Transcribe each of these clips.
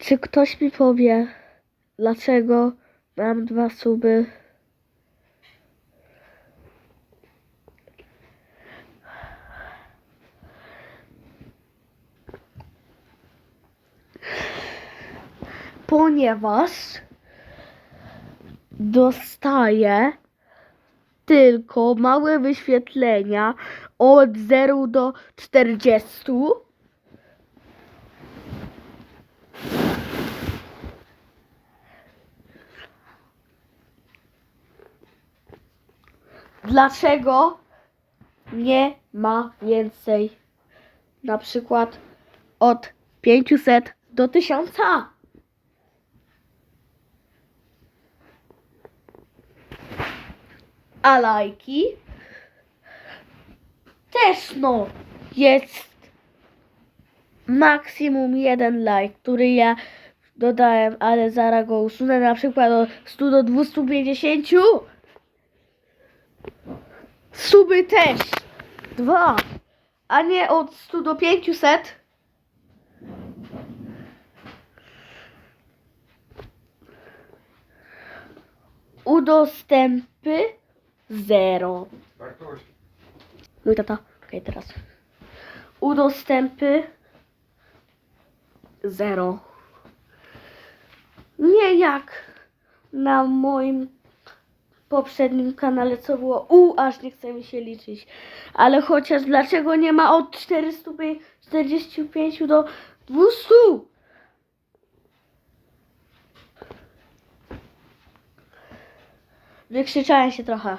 Czy ktoś mi powie, dlaczego mam dwa suby? Ponieważ dostaję tylko małe wyświetlenia od 0 do 40. Dlaczego nie ma więcej? Na przykład od 500 do 1000. A lajki? Też no, jest maksimum jeden like, który ja dodałem, ale zaraz go usunę na przykład od 100 do 250. Suby też. Dwa. A nie od 100 do 500. Udostępy zero. Mój tata. Okej, teraz. Udostępy zero. Nie jak na moim poprzednim kanale, co było u, aż nie chce mi się liczyć. Ale chociaż dlaczego nie ma od 445 do 200? Wykrzyczałem się trochę.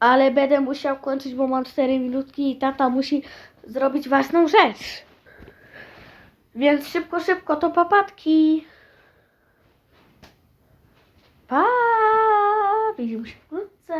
Ale będę musiał kończyć, bo mam 4 minutki i tata musi zrobić ważną rzecz. Więc szybko, szybko, to papatki. Pa! Widzimy się wkrótce.